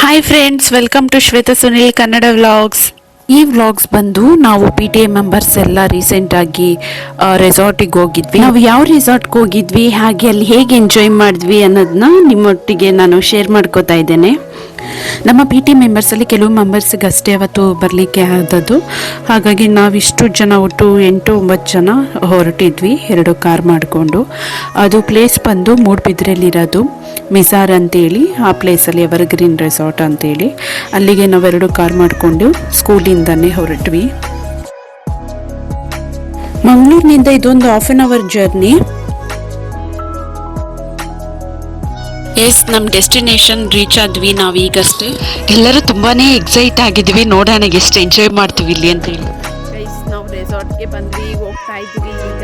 Hi friends welcome to Shweta Sunil Kannada vlogs ಈ vlogs ಬಂದು ನಾವು ಪಿ ಟಿ ಎ ಮೆಂಬರ್ಸ್ ಎಲ್ಲ ರೀಸೆಂಟಾಗಿ ರೆಸಾರ್ಟಿಗೆ ಹೋಗಿದ್ವಿ. ನಾವು ಯಾವ ರೆಸಾರ್ಟ್ಗೆ ಹೋಗಿದ್ವಿ ಹಾಗೆ ಅಲ್ಲಿ ಹೇಗೆ ಎಂಜಾಯ್ ಮಾಡಿದ್ವಿ ಅನ್ನೋದನ್ನ ನಿಮ್ಮೊಟ್ಟಿಗೆ ನಾನು ಶೇರ್ ಮಾಡ್ಕೋತಾ ಇದ್ದೇನೆ. ನಮ್ಮ ಪಿ ಟಿ ಮೆಂಬರ್ಸಲ್ಲಿ ಕೆಲವು ಮೆಂಬರ್ಸ್ಗೆ ಅಷ್ಟೇ ಅವತ್ತು ಬರಲಿಕ್ಕೆ ಆದದ್ದು. ಹಾಗಾಗಿ ನಾವಿಷ್ಟು ಜನ ಒಟ್ಟು ಎಂಟು ಒಂಬತ್ತು ಜನ ಹೊರಟಿದ್ವಿ, ಎರಡು ಕಾರ್ ಮಾಡಿಕೊಂಡು. ಅದು ಪ್ಲೇಸ್ ಬಂದು ಮೂಡ್ಬಿದ್ರೆಲಿರೋದು ಮಿಸಾರ್ ಅಂತೇಳಿ, ಆ ಪ್ಲೇಸಲ್ಲಿ ಎವರ್ಗ್ರೀನ್ ರೆಸಾರ್ಟ್ ಅಂತೇಳಿ. ಅಲ್ಲಿಗೆ ನಾವೆರಡು ಕಾರ್ ಮಾಡಿಕೊಂಡು ಸ್ಕೂಲಿಂದನೇ ಹೊರಟ್ವಿ. ಮಂಗಳೂರಿನಿಂದ ಇದೊಂದು half an hour journey S ನಮ್ಮ ಡೆಸ್ಟಿನೇಷನ್ ರೀಚ್ ಆದ್ವಿ ನಾವು ಈಗಷ್ಟೇ ಎಲ್ಲರೂ ತುಂಬಾನೇ ಎಕ್ಸೈಟ್ ಆಗಿದ್ವಿ ನೋಡೋಣ ಎಷ್ಟು ಎಂಜಾಯ್ ಮಾಡ್ತೀವಿ ಇಲ್ಲಿ ಅಂತ ಹೇಳಿ ಗೈಸ್ ನಾವು ರೆಸಾರ್ಟ್ಗೆ ಬಂದ್ವಿ ಹೋಗ್ತಾ ಇದ್ವಿ ಈಗ.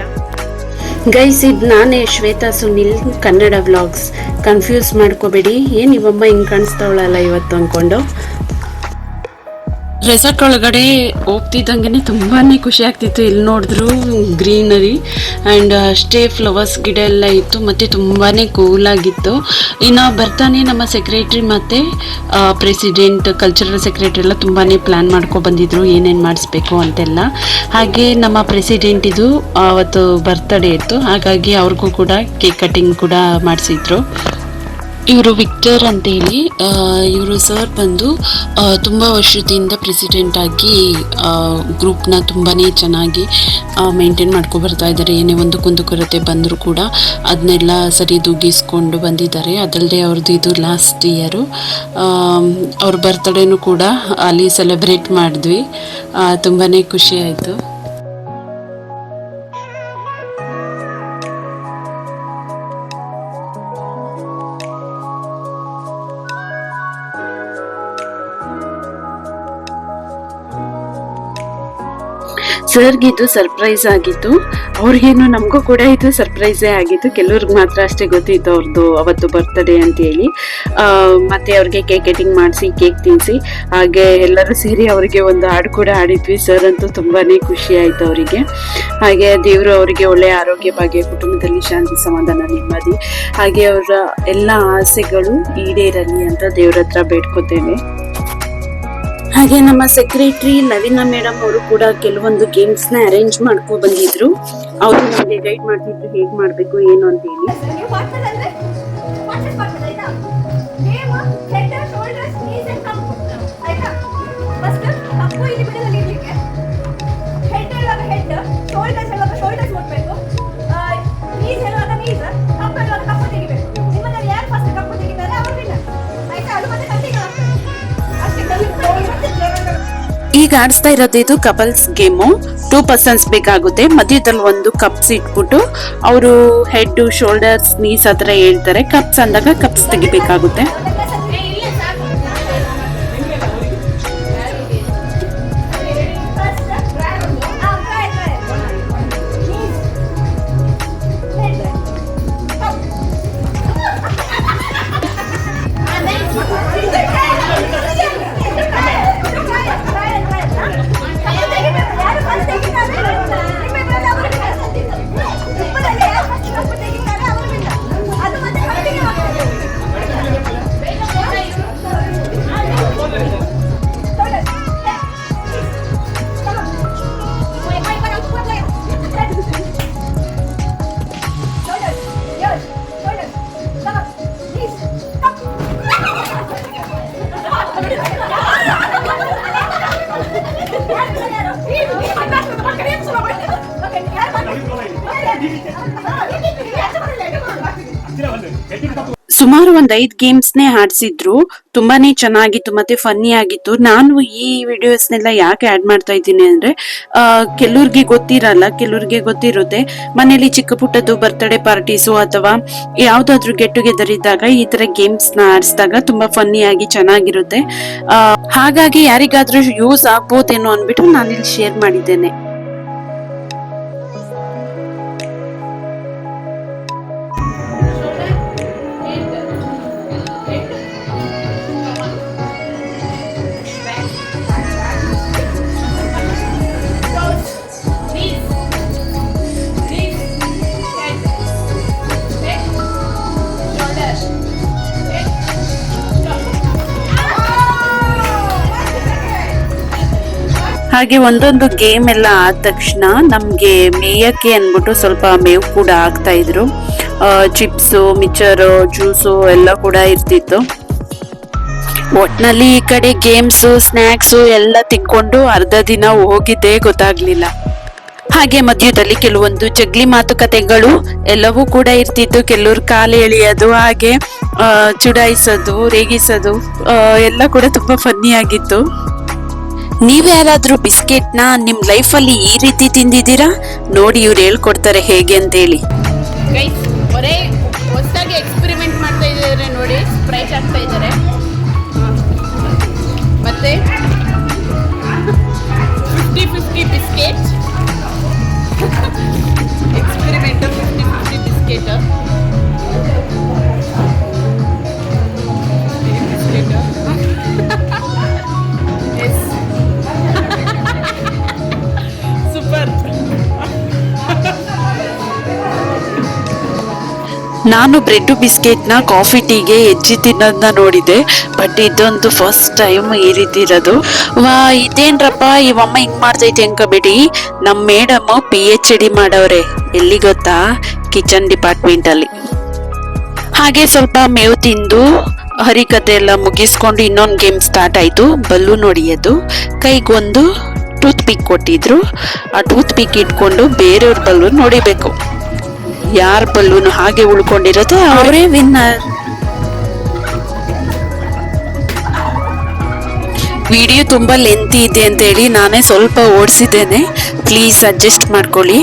ಗೈಸ್ ಇದು ನಾನೇ ಶ್ವೇತಾ ಸುನಿಲ್ ಕನ್ನಡ ವ್ಲಾಗ್ಸ್ ಕನ್ಫ್ಯೂಸ್ ಮಾಡ್ಕೋಬೇಡಿ. ಏನು ಇವಮ್ಮ ಹಿಂಗೆ ಕಾಣಿಸ್ತಾವಳಲ್ಲ ಇವತ್ತು ಅಂದ್ಕೊಂಡು ರೆಸಾರ್ಟ್ ಒಳಗಡೆ ಹೋಗ್ತಿದ್ದಂಗೆ ತುಂಬಾ ಖುಷಿ ಆಗ್ತಿತ್ತು. ಇಲ್ಲಿ ನೋಡಿದ್ರು ಗ್ರೀನರಿ ಆ್ಯಂಡ್ ಅಷ್ಟೇ ಫ್ಲವರ್ಸ್ ಗಿಡ ಎಲ್ಲ ಇತ್ತು. ಮತ್ತು ತುಂಬಾ ಕೂಲಾಗಿತ್ತು ಇನ್ನು ಬರ್ತಾನೆ ನಮ್ಮ ಸೆಕ್ರೆಟ್ರಿ ಮತ್ತು ಪ್ರೆಸಿಡೆಂಟ್ ಕಲ್ಚರಲ್ ಸೆಕ್ರೆಟ್ರಿ ಎಲ್ಲ ತುಂಬಾ ಪ್ಲ್ಯಾನ್ ಮಾಡ್ಕೊಂಡು ಬಂದಿದ್ರು. ಏನೇನು ಮಾಡಿಸ್ಬೇಕು ಅಂತೆಲ್ಲ. ಹಾಗೆ ನಮ್ಮ ಪ್ರೆಸಿಡೆಂಟ್ ಇದು ಅವತ್ತು ಬರ್ತ್ಡೇ ಇತ್ತು. ಹಾಗಾಗಿ ಅವ್ರಿಗೂ ಕೂಡ ಕೇಕ್ ಕಟಿಂಗ್ ಕೂಡ ಮಾಡಿಸಿದ್ರು. ಇವರು ವಿಕ್ಟರ್ ಅಂತೇಳಿ ಇವರು ಸರ್ ಬಂದು ತುಂಬ ವರ್ಷದಿಂದ ಪ್ರೆಸಿಡೆಂಟ್ ಆಗಿ ಗ್ರೂಪ್ನ ತುಂಬಾ ಚೆನ್ನಾಗಿ ಮೇಂಟೈನ್ ಬರ್ತಾ ಇದ್ದಾರೆ ಏನೇ ಒಂದು ಕುಂದುಕೊರತೆ ಬಂದರೂ ಕೂಡ ಅದನ್ನೆಲ್ಲ ಸರಿ ದೂಗಿಸ್ಕೊಂಡು ಬಂದಿದ್ದಾರೆ. ಅದಲ್ಲದೆ ಅವ್ರದ್ದು ಇದು ಲಾಸ್ಟ್ ಇಯರು ಅವ್ರ ಬರ್ತ್ಡೇನೂ ಕೂಡ ಅಲ್ಲಿ ಸೆಲೆಬ್ರೇಟ್ ಮಾಡಿದ್ವಿ. ತುಂಬಾ ಖುಷಿ ಸರ್ಗೆ ಇದು ಸರ್ಪ್ರೈಸ್ ಆಗಿತ್ತು. ಅವ್ರಿಗೇನು ನಮಗೂ ಕೂಡ ಇದು ಸರ್ಪ್ರೈಸೇ ಆಗಿತ್ತು. ಕೆಲವ್ರಿಗೆ ಮಾತ್ರ ಅಷ್ಟೇ ಗೊತ್ತಿತ್ತು ಅವ್ರದ್ದು ಅವತ್ತು ಬರ್ತಡೇ ಅಂತೇಳಿ ಮತ್ತೆ ಅವ್ರಿಗೆ ಕೇಕ್ ಕಟಿಂಗ್ ಮಾಡಿಸಿ ಕೇಕ್ ತಿನ್ನಿಸಿ ಹಾಗೆ ಎಲ್ಲರೂ ಸೇರಿ ಅವರಿಗೆ ಒಂದು ಹಾಡು ಕೂಡ ಆಡಿದ್ವಿ ಸರ್ ಅಂತೂ ತುಂಬಾ ಖುಷಿ ಆಯಿತು ಅವರಿಗೆ. ಹಾಗೆ ದೇವರು ಅವರಿಗೆ ಒಳ್ಳೆ ಆರೋಗ್ಯ ಭಾಗ್ಯ, ಕುಟುಂಬದಲ್ಲಿ ಶಾಂತಿ ಸಮಾಧಾನ ನೆಮ್ಮದಿ. ಹಾಗೆ ಅವರ ಎಲ್ಲ ಆಸೆಗಳು ಈಡೇರಲಿ ಅಂತ ದೇವ್ರ ಹತ್ರ ಬೇಡ್ಕೋತೇವೆ ಹಾಗೆ ನಮ್ಮ ಸೆಕ್ರೆಟರಿ ನವೀನಾ ಮೇಡಮ್ ಅವರು ಕೂಡ ಕೆಲವೊಂದು ಗೇಮ್ಸ್ನ ಅರೇಂಜ್ ಮಾಡ್ಕೊ ಬಂದಿದ್ರು. ಅವರು ನಮಗೆ ಗೈಡ್ ಮಾಡ್ತಿದ್ರು ಹೇಗ್ ಮಾಡ್ಬೇಕು, ಏನು ಅಂತ ಹೇಳಿ. ಕಪ್ಪು ತೆಗಿಬೇಕು. ನಿಮ್ಮಲ್ಲಿ ಯಾರು ಫಸ್ಟ್ ಕಪ್ಪು ತೆಗಿತಾರೆ? ಅವ್ರು ಆಯ್ತಾ? ಅದು ಮತ್ತೆ ಅಷ್ಟೇ ಈಗ ಆಡಿಸ್ತಾ ಇರೋದು ಇದು ಕಪಲ್ಸ್ ಗೇಮು. ಟೂ ಪರ್ಸನ್ಸ್ ಬೇಕಾಗುತ್ತೆ. ಮಧ್ಯದಲ್ಲಿ ಒಂದು ಕಪ್ಸ್ ಇಟ್ಬಿಟ್ಟು ಅವರು ಹೆಡ್ ಶೋಲ್ಡರ್ಸ್ ನೀಸ್ ಹತ್ರ ಹೇಳ್ತಾರೆ. ಕಪ್ಸ್ ಅಂದಾಗ ಕಪ್ಸ್ ತೆಗಿಬೇಕಾಗುತ್ತೆ. ಒಂದ್ ಐದ್ ಗೇಮ್ಸ್ನೇ ಆಡ್ಸಿದ್ರು, ತುಂಬಾನೇ ಚೆನ್ನಾಗಿತ್ತು ಮತ್ತೆ ಫನ್ನಿ ಆಗಿತ್ತು. ನಾನು ಈ ವಿಡಿಯೋಸ್ನೆಲ್ಲ ಯಾಕೆ ಆಡ್ ಮಾಡ್ತಾ ಇದ್ದೀನಿ ಅಂದ್ರೆ ಕೆಲವ್ರಿಗೆ ಗೊತ್ತಿರಲ್ಲ, ಕೆಲವ್ರಿಗೆ ಗೊತ್ತಿರುತ್ತೆ. ಮನೇಲಿ ಚಿಕ್ಕ ಪುಟ್ಟದ್ದು ಬರ್ತ್ಡೇ ಪಾರ್ಟೀಸು ಅಥವಾ ಯಾವ್ದಾದ್ರು ಗೆಟ್ ಟುಗೆದರ್ ಇದ್ದಾಗ ಈ ತರ ಗೇಮ್ಸ್ನ ಆಡಿಸಿದಾಗ ತುಂಬಾ ಫನ್ನಿ ಆಗಿ ಚೆನ್ನಾಗಿರುತ್ತೆ. ಹಾಗಾಗಿ ಯಾರಿಗಾದ್ರೂ ಯೂಸ್ ಆಗ್ಬೋದೇನೋ ಅನ್ಬಿಟ್ಟು ನಾನಿಲ್ಲಿ ಶೇರ್ ಮಾಡಿದ್ದೇನೆ. ಹಾಗೆ ಒಂದೊಂದು ಗೇಮ್ ಎಲ್ಲ ಆದ ತಕ್ಷಣ ನಮಗೆ ಮೇಯಕ್ಕೆ ಅಂದ್ಬಿಟ್ಟು ಸ್ವಲ್ಪ ಮೇವು ಕೂಡ ಆಗ್ತಾ ಇದ್ರು. ಚಿಪ್ಸು ಮಿಚ್ಚರು ಜ್ಯೂಸು ಎಲ್ಲ ಕೂಡ ಇರ್ತಿತ್ತು. ಒಟ್ನಲ್ಲಿ ಈ ಕಡೆ ಗೇಮ್ಸು ಸ್ನ್ಯಾಕ್ಸು ಎಲ್ಲ ತಿಕ್ಕೊಂಡು ಅರ್ಧ ದಿನ ಹೋಗಿದ್ದೇ ಗೊತ್ತಾಗ್ಲಿಲ್ಲ. ಹಾಗೆ ಮಧ್ಯದಲ್ಲಿ ಕೆಲವೊಂದು ಜಗ್ಲಿ ಮಾತುಕತೆಗಳು ಎಲ್ಲವೂ ಕೂಡ ಇರ್ತಿತ್ತು. ಕೆಲವ್ರು ಕಾಲು ಎಳೆಯೋದು, ಹಾಗೆ ಚುಡಾಯಿಸೋದು, ರೇಗಿಸೋದು ಎಲ್ಲ ಕೂಡ ತುಂಬಾ ಫನ್ನಿ ಆಗಿತ್ತು ಯಾರಾದರೂ ಯಾರಾದ್ರೂ ಬಿಸ್ಕೆಟ್ನ ನಿಮ್ಮ ಲೈಫಲ್ಲಿ ಈ ರೀತಿ ತಿಂದಿದ್ದೀರಾ? ನೋಡಿ ಇವ್ರು ಹೇಳ್ಕೊಡ್ತಾರೆ ಹೇಗೆ ಅಂತೇಳಿ. ಬರೇ ಹೊಸದಾಗಿ ಎಕ್ಸ್ಪೆರಿಮೆಂಟ್ ಮಾಡ್ತಾ ಇದ್ದಾರೆ ನೋಡಿ ಸ್ಪ್ರೈಟ್ ಆಗ್ತಾ ಇದ್ದಾರೆ. ಮತ್ತೆ fifty fifty biscuit experiment fifty fifty biscuit S ನಾನು ಬ್ರೆಡ್ ಬಿಸ್ಕೆಟ್ನ ಕಾಫಿ ಟೀಗೆ ಹೆಚ್ಚಿ ತಿನ್ನೋದನ್ನ ನೋಡಿದೆ, ಬಟ್ ಇದೊಂದು ಫಸ್ಟ್ ಟೈಮ್ ಈ ರೀತಿ ಇರೋದು. ವಾ, ಇದೇನ್ರಪ್ಪ ಇವಮ್ಮ ಹಿಂಗ್ ಮಾಡ್ತೈತೆ ಅನ್ಕೋಬೇಡಿ. ನಮ್ಮ ಮೇಡಮ್ ಪಿ ಎಚ್ ಡಿ ಮಾಡವ್ರೆ, ಎಲ್ಲಿ ಗೊತ್ತಾ? ಕಿಚನ್ ಡಿಪಾರ್ಟ್ಮೆಂಟ್ ಅಲ್ಲಿ ಹಾಗೆ ಸ್ವಲ್ಪ ಮೇವು ತಿಂದು ಹರಿಕತೆ ಎಲ್ಲ ಮುಗಿಸ್ಕೊಂಡು ಇನ್ನೊಂದು ಗೇಮ್ ಸ್ಟಾರ್ಟ್ ಆಯ್ತು. ಬಲ್ಲು ನೋಡಿಯೋದು ಕೈಗೊಂದು ಟೂತ್ ಪಿಕ್ ಕೊಟ್ಟಿದ್ರು. ಆ ಟೂತ್ ಪಿಕ್ ಇಟ್ಕೊಂಡು ಬೇರೆಯವ್ರ ಬಲ್ಲು ಹೊಡಿಬೇಕು ಯಾರ ಬಲ್ಲೂನ್ ಹಾಗೆ ಉಳ್ಕೊಂಡಿರುತ್ತೆ ಅವರೇ ವಿನ್ನರ್ ವಿಡಿಯೋ ತುಂಬಾ ಲೆಂತಿ ಇದೆ ಅಂತ ಹೇಳಿ ನಾನೇ ಸ್ವಲ್ಪ ಓಡಿಸಿದ್ದೇನೆ. ಪ್ಲೀಸ್ ಅಡ್ಜಸ್ಟ್ ಮಾಡ್ಕೊಳ್ಳಿ.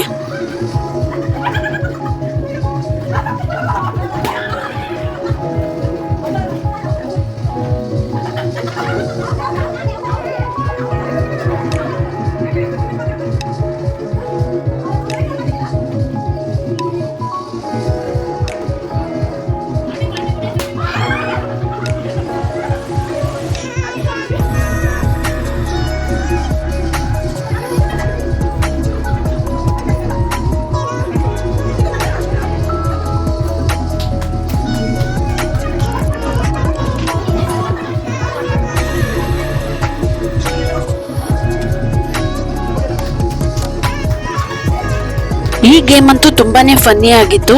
ಗೇಮ್ ಅಂತೂ ತುಂಬಾನೇ ಫನ್ನಿ ಆಗಿತ್ತು.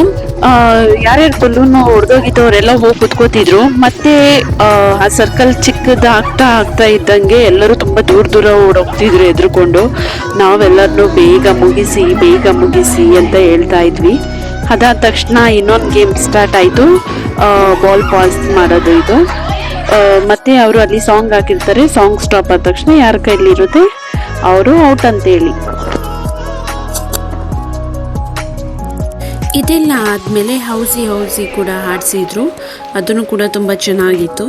ಯಾರ್ಯಾರು ಬಲ್ಲೂನು ಹೊಡೆದೋಗಿದ್ದು ಅವರೆಲ್ಲ ಹೋಗಿ ಕುತ್ಕೋತಿದ್ರು. ಮತ್ತೆ ಆ, ಸರ್ಕಲ್ ಚಿಕ್ಕದ ಆಗ್ತಾ ಇದ್ದಂಗೆ ಎಲ್ಲರೂ ತುಂಬಾ ದೂರ ದೂರ ಓಡೋಗ್ತಿದ್ರು ಎದ್ರುಕೊಂಡು. ನಾವೆಲ್ಲರನ್ನು ಬೇಗ ಮುಗಿಸಿ ಬೇಗ ಮುಗಿಸಿ ಅಂತ ಹೇಳ್ತಾ ಇದ್ವಿ. ಅದಾದ ತಕ್ಷಣ ಇನ್ನೊಂದು ಗೇಮ್ ಸ್ಟಾರ್ಟ್ ಆಯಿತು. ಬಾಲ್ ಪಾಸ್ ಮಾಡೋದು ಇದು. ಮತ್ತೆ ಅವರು ಅಲ್ಲಿ ಸಾಂಗ್ ಹಾಕಿರ್ತಾರೆ. ಸಾಂಗ್ ಸ್ಟಾಪ್ ಆದ ತಕ್ಷಣ ಯಾರ ಕೈಲಿರುತ್ತೆ? ಅವರು ಔಟ್ ಅಂತೇಳಿ ಇದೆಲ್ಲ ಆದಮೇಲೆ ಹೌಸಿ ಹೌಸಿ ಕೂಡ ಹಾಡಿಸಿದ್ರು. ಅದನ್ನು ಕೂಡ ತುಂಬ ಚೆನ್ನಾಗಿತ್ತು.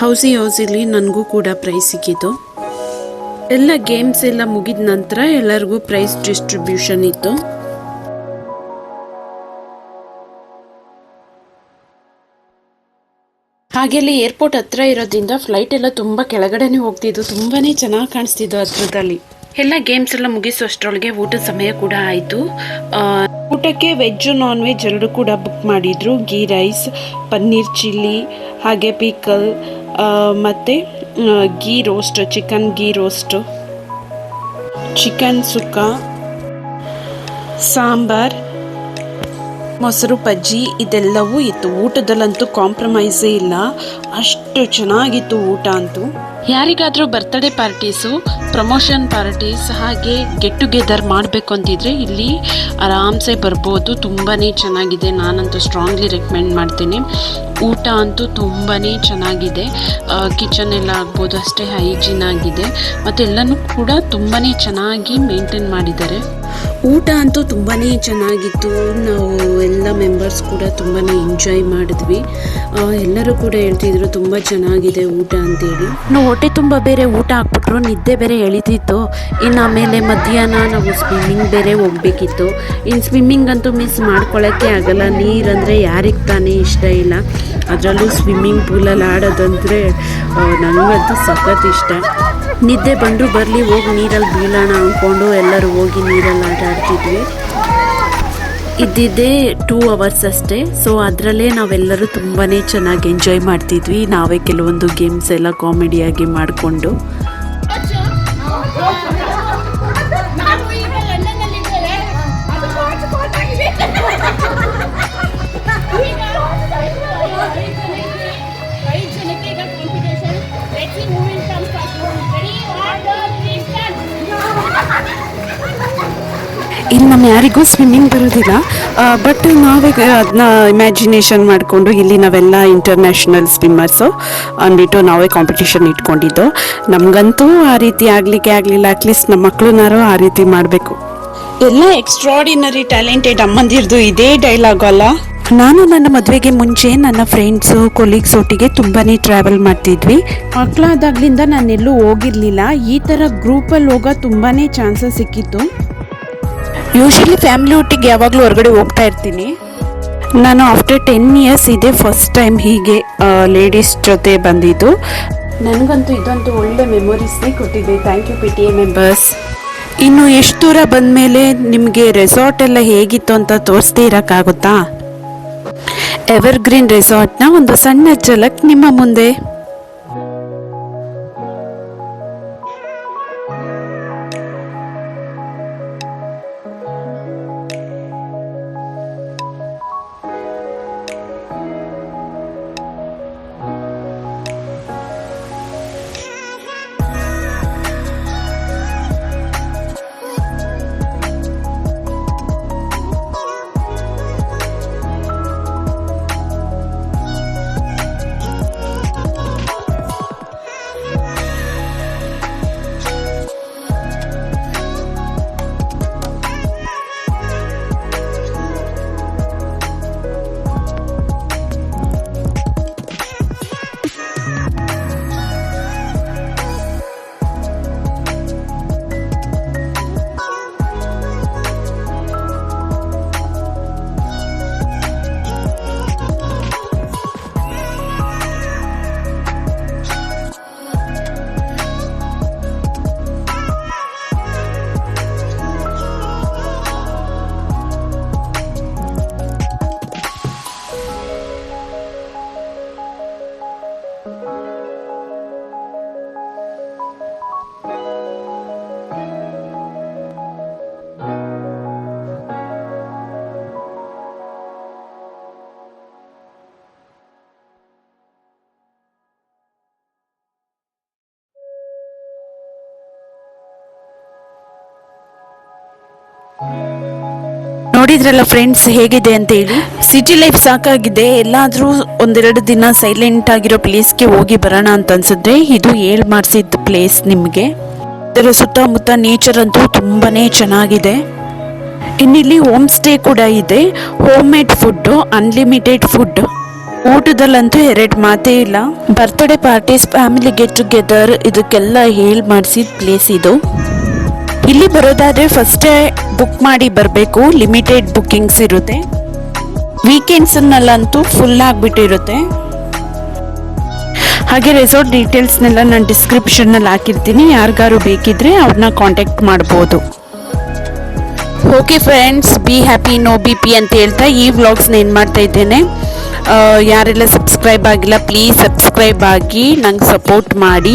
ಹೌಸಿ ಹೌಸಿಲಿ ನನಗೂ ಕೂಡ ಪ್ರೈಸ್ ಸಿಕ್ಕಿತು. ಎಲ್ಲ ಗೇಮ್ಸ್ ಎಲ್ಲ ಮುಗಿದ ನಂತರ ಎಲ್ಲರಿಗೂ ಪ್ರೈಸ್ ಡಿಸ್ಟ್ರಿಬ್ಯೂಷನ್ ಇತ್ತು. ಹಾಗೆ ಅಲ್ಲಿ ಏರ್ಪೋರ್ಟ್ ಹತ್ರ ಇರೋದ್ರಿಂದ ಫ್ಲೈಟ್ ಎಲ್ಲ ತುಂಬ ಕೆಳಗಡೆನೆ ಹೋಗ್ತಿದ್ದು ತುಂಬಾನೇ ಚೆನ್ನಾಗಿ ಕಾಣಿಸ್ತಿದ್ದು ಹತ್ರದಲ್ಲಿ. ಎಲ್ಲ ಗೇಮ್ಸ್ ಎಲ್ಲ ಮುಗಿಸೋಷ್ಟರೊಳಗೆ ಊಟದ ಸಮಯ ಕೂಡ ಆಯಿತು. ಊಟಕ್ಕೆ ವೆಜ್ ನಾನ್ ವೆಜ್ ಎರಡು ಕೂಡ ಬುಕ್ ಮಾಡಿದ್ರು. ಗೀ ರೈಸ್ ಪನ್ನೀರ್ ಚಿಲ್ಲಿ ಹಾಗೆ ಪೀಕಲ್ ಮತ್ತು ghee roast chicken ghee roast chicken sukka, sambar. ಮೊಸರು ಬಜ್ಜಿ ಇದೆಲ್ಲವೂ ಇತ್ತು. ಊಟದಲ್ಲಂತೂ ಕಾಂಪ್ರಮೈಸೇ ಇಲ್ಲ. ಅಷ್ಟು ಚೆನ್ನಾಗಿತ್ತು ಊಟ ಅಂತೂ. ಯಾರಿಗಾದರೂ ಬರ್ತ್ಡೇ ಪಾರ್ಟೀಸು ಪ್ರಮೋಷನ್ ಪಾರ್ಟೀಸ್ ಹಾಗೆ ಗೆಟ್ ಟುಗೆದರ್ ಮಾಡಬೇಕು ಅಂತಿದ್ರೆ ಇಲ್ಲಿ ಆರಾಮ್ಸೆ ಬರ್ಬೋದು. ತುಂಬಾ ಚೆನ್ನಾಗಿದೆ. ನಾನಂತೂ ಸ್ಟ್ರಾಂಗ್ಲಿ ರೆಕಮೆಂಡ್ ಮಾಡ್ತೀನಿ. ಊಟ ಅಂತೂ ತುಂಬಾ ಚೆನ್ನಾಗಿದೆ. ಕಿಚನ್ ಎಲ್ಲ ಆಗ್ಬೋದು, ಅಷ್ಟೇ ಹೈಜೀನ್ ಆಗಿದೆ. ಮತ್ತು ಎಲ್ಲನೂ ಕೂಡ ತುಂಬಾ ಚೆನ್ನಾಗಿ ಮೇಂಟೈನ್ ಮಾಡಿದ್ದಾರೆ. ಊಟ ಅಂತೂ ತುಂಬಾ ಚೆನ್ನಾಗಿತ್ತು. ನಾವು ಎಲ್ಲ ಮೆಂಬರ್ಸ್ ಕೂಡ ತುಂಬಾ ಎಂಜಾಯ್ ಮಾಡಿದ್ವಿ. ಎಲ್ಲರೂ ಕೂಡ ಹೇಳ್ತಿದ್ರು ತುಂಬ ಚೆನ್ನಾಗಿದೆ ಊಟ ಅಂತೇಳಿ. ನಾವು ಹೊಟ್ಟೆ ತುಂಬ ಬೇರೆ ಊಟ ಹಾಕ್ಬಿಟ್ರು, ನಿದ್ದೆ ಬೇರೆ ಎಳಿತಿತ್ತು. ಇನ್ನು ಆಮೇಲೆ ಮಧ್ಯಾಹ್ನ ನಾವು ಸ್ವಿಮ್ಮಿಂಗ್ ಬೇರೆ ಹೋಗ್ಬೇಕಿತ್ತು. ಇನ್ನು ಸ್ವಿಮ್ಮಿಂಗ್ ಅಂತೂ ಮಿಸ್ ಮಾಡ್ಕೊಳ್ಳೋಕ್ಕೆ ಆಗಲ್ಲ. ನೀರಂದರೆ ಯಾರಿಗೆ ತಾನೇ ಇಷ್ಟ ಇಲ್ಲ. ಅದರಲ್ಲೂ ಸ್ವಿಮ್ಮಿಂಗ್ ಪೂಲಲ್ಲಿ ಆಡೋದಂದರೆ ನನಗಂತೂ ಸಖತ್ ಇಷ್ಟ. ನಿದ್ದೆ ಬಂದು ಬರಲಿ, ಹೋಗಿ ನೀರಲ್ಲಿ ಬೀಳೋಣ ಅಂದ್ಕೊಂಡು ಎಲ್ಲರೂ ಹೋಗಿ ನೀರಲ್ಲಿ ಆಟ ಆಡ್ತಿದ್ವಿ. ಇದ್ದಿದ್ದೇ ಟೂ ಅವರ್ಸ್ ಅಷ್ಟೇ. ಸೊ ಅದರಲ್ಲೇ ನಾವೆಲ್ಲರೂ ತುಂಬಾ ಚೆನ್ನಾಗಿ ಎಂಜಾಯ್ ಮಾಡ್ತಿದ್ವಿ. ನಾವೇ ಕೆಲವೊಂದು ಗೇಮ್ಸ್ ಎಲ್ಲ ಕಾಮಿಡಿಯಾಗಿ ಮಾಡಿಕೊಂಡು. ಇಲ್ಲಿ ನಮ್ಮ ಯಾರಿಗೂ ಸ್ವಿಮ್ಮಿಂಗ್ ಬರೋದಿಲ್ಲ. ಬಟ್ ನಾವೇ ಅದನ್ನ ಇಮ್ಯಾಜಿನೇಷನ್ ಮಾಡಿಕೊಂಡು ಇಲ್ಲಿ ನಾವೆಲ್ಲ ಇಂಟರ್ನ್ಯಾಷನಲ್ ಸ್ವಿಮ್ಮರ್ಸು ಅಂದ್ಬಿಟ್ಟು ನಾವೇ ಕಾಂಪಿಟೇಷನ್ ಇಟ್ಕೊಂಡಿದ್ದು. ನಮಗಂತೂ ಆ ರೀತಿ ಆಗಲಿಕ್ಕೆ ಆಗಲಿಲ್ಲ ಅಟ್ಲೀಸ್ಟ್ ನಮ್ಮ ಮಕ್ಕಳನ್ನಾರು ಆ ರೀತಿ ಮಾಡಬೇಕು. ಎಲ್ಲ ಎಕ್ಸ್ಟ್ರಾಡಿನರಿ ಟ್ಯಾಲೆಂಟೆಡ್ ಅಮ್ಮಂದಿರ್ದು ಇದೇ ಡೈಲಾಗ್ ಅಲ್ಲ? ನಾನು ನನ್ನ ಮದುವೆಗೆ ಮುಂಚೆ ನನ್ನ ಫ್ರೆಂಡ್ಸು ಕೊಲೀಗ್ಸ್ ಒಟ್ಟಿಗೆ ತುಂಬಾ ಟ್ರಾವೆಲ್ ಮಾಡ್ತಿದ್ವಿ. ಮಕ್ಕಳಾದಾಗ್ಲಿಂದ ನಾನೆಲ್ಲೂ ಹೋಗಿರ್ಲಿಲ್ಲ. ಈ ಥರ ಗ್ರೂಪಲ್ಲಿ ಹೋಗೋ ತುಂಬಾನೇ ಚಾನ್ಸಸ್ ಸಿಕ್ಕಿತ್ತು. ಯೂಶಲಿ ಫ್ಯಾಮಿಲಿ ಒಟ್ಟಿಗೆ ಯಾವಾಗಲೂ ಹೊರಗಡೆ ಹೋಗ್ತಾ ಇರ್ತೀನಿ. ನಾನು ಆಫ್ಟರ್ ಟೆನ್ ಇಯರ್ಸ್ ಇದೆ ಫಸ್ಟ್ ಟೈಮ್ ಹೀಗೆ ಲೇಡೀಸ್ ಜೊತೆ ಬಂದಿದ್ದು. ನನಗಂತೂ ಇದಂತೂ ಒಳ್ಳೆ ಮೆಮೊರೀಸ್ನೇ ಕೊಟ್ಟಿದೆ. Thank you P T A members ಇನ್ನು ಎಷ್ಟು ದೂರ ಬಂದಮೇಲೆ ನಿಮಗೆ ರೆಸಾರ್ಟ್ ಎಲ್ಲ ಹೇಗಿತ್ತು ಅಂತ ತೋರಿಸ್ದೇ ಇರೋಕ್ಕಾಗುತ್ತಾ? ಎವರ್ಗ್ರೀನ್ ರೆಸಾರ್ಟ್ನ ಒಂದು ಸಣ್ಣ ಝಲಕ್ ನಿಮ್ಮ ಮುಂದೆ. ನೋಡಿದ್ರಲ್ಲ ಫ್ರೆಂಡ್ಸ್ ಹೇಗಿದೆ ಅಂತ ಹೇಳಿ. ಸಿಟಿ ಲೈಫ್ ಸಾಕಾಗಿದೆ. ಎಲ್ಲಾದ್ರೂ ಒಂದೆರಡು ದಿನ ಸೈಲೆಂಟ್ ಆಗಿರೋ ಪ್ಲೇಸ್ಗೆ ಹೋಗಿ ಬರೋಣ ಅಂತ ಅನ್ಸಿದ್ರೆ ಇದು ಹೇಳ್ ಮಾಡಿಸಿದ ಪ್ಲೇಸ್ ನಿಮಗೆ. ಇದರ ಸುತ್ತಮುತ್ತ ನೇಚರ್ ಅಂತೂ ತುಂಬಾನೇ ಚೆನ್ನಾಗಿದೆ. ಇನ್ನಿಲ್ಲಿ ಹೋಮ್ ಸ್ಟೇ ಕೂಡ ಇದೆ. Home made food unlimited food ಊಟದಲ್ಲಂತೂ ಎರಡು ಮಾತೇ ಇಲ್ಲ. Birthday parties family get together ಇದಕ್ಕೆಲ್ಲ ಹೇಳಿ ಮಾಡಿಸಿದ ಪ್ಲೇಸ್ ಇದು. ಇಲ್ಲಿ ಬರೋದಾದ್ರೆ ಫಸ್ಟೇ ಬುಕ್ ಮಾಡಿ ಬರಬೇಕು. ಲಿಮಿಟೆಡ್ ಬುಕ್ಕಿಂಗ್ಸ್ ಇರುತ್ತೆ. ವೀಕೆಂಡ್ಸನ್ನಲ್ಲಂತೂ ಫುಲ್ ಆಗಿಬಿಟ್ಟಿರುತ್ತೆ. ಹಾಗೆ ರೆಸಾರ್ಟ್ ಡೀಟೇಲ್ಸ್ನೆಲ್ಲ ನಾನು ಡಿಸ್ಕ್ರಿಪ್ಷನ್ನಲ್ಲಿ ಹಾಕಿರ್ತೀನಿ. ಯಾರಿಗಾರು ಬೇಕಿದ್ರೆ ಅವ್ರನ್ನ ಕಾಂಟ್ಯಾಕ್ಟ್ ಮಾಡ್ಬೋದು. Okay friends be happy no B P ಅಂತ ಹೇಳ್ತಾ ಈ ವ್ಲಾಗ್ಸ್ನ ಏನು ಮಾಡ್ತಾ ಇದ್ದೇನೆ ಯಾರೆಲ್ಲ ಸಬ್ಸ್ಕ್ರೈಬ್ ಆಗಿಲ್ಲ ಪ್ಲೀಸ್ ಸಬ್ಸ್ಕ್ರೈಬ್ ಆಗಿ ನಂಗೆ ಸಪೋರ್ಟ್ ಮಾಡಿ.